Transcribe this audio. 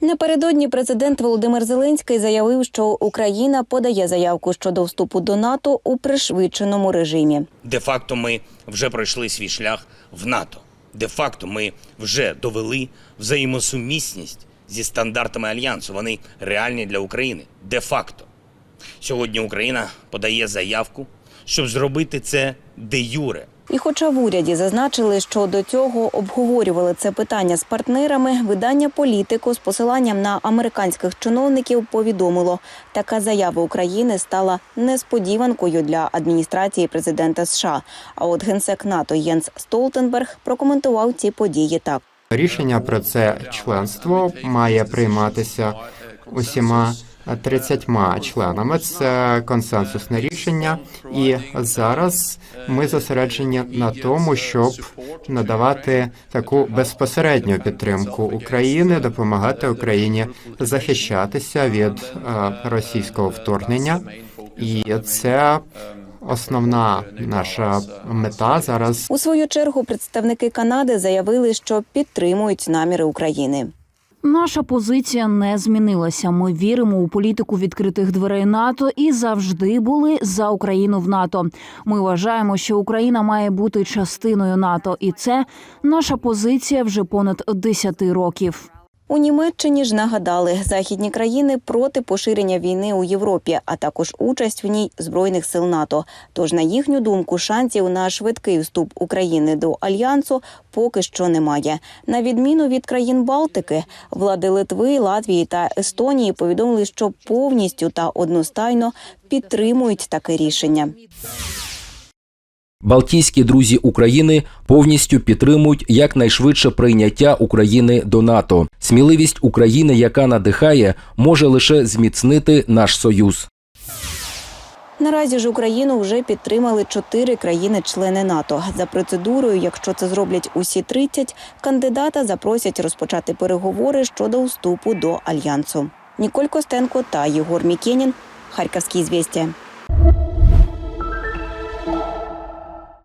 Напередодні президент Володимир Зеленський заявив, що Україна подає заявку щодо вступу до НАТО у пришвидшеному режимі. Де-факто ми вже пройшли свій шлях в НАТО. Де-факто ми вже довели взаємосумісність зі стандартами альянсу. Вони реальні для України. Де-факто. Сьогодні Україна подає заявку, щоб зробити це де юре. І, хоча в уряді зазначили, що до цього обговорювали це питання з партнерами, видання політику з посиланням на американських чиновників повідомило, така заява України стала несподіванкою для адміністрації президента США. А от генсек НАТО Єнс Столтенберг прокоментував ці події так. Рішення про це членство має прийматися усіма 30 членами. Це консенсусне рішення, і зараз ми зосереджені на тому, щоб надавати таку безпосередню підтримку України, допомагати Україні захищатися від е, російського вторгнення, і це основна наша мета зараз. У свою чергу представники Канади заявили, що підтримують наміри України. Наша позиція не змінилася. Ми віримо у політику відкритих дверей НАТО і завжди були за Україну в НАТО. Ми вважаємо, що Україна має бути частиною НАТО, і це наша позиція вже понад 10 років. У Німеччині ж нагадали західні країни проти поширення війни у Європі, а також участь в ній збройних сил НАТО. Тож, на їхню думку, шансів на швидкий вступ України до альянсу поки що немає. На відміну від країн Балтики, влади Литви, Латвії та Естонії повідомили, що повністю та одностайно підтримують таке рішення. Балтійські друзі України повністю підтримують якнайшвидше прийняття України до НАТО. Сміливість України, яка надихає, може лише зміцнити наш союз. Наразі ж Україну вже підтримали чотири країни-члени НАТО. За процедурою, якщо це зроблять усі 30, кандидата запросять розпочати переговори щодо вступу до альянсу. Ніколь Костенко та Єгор Мікенін. Харківські звістя.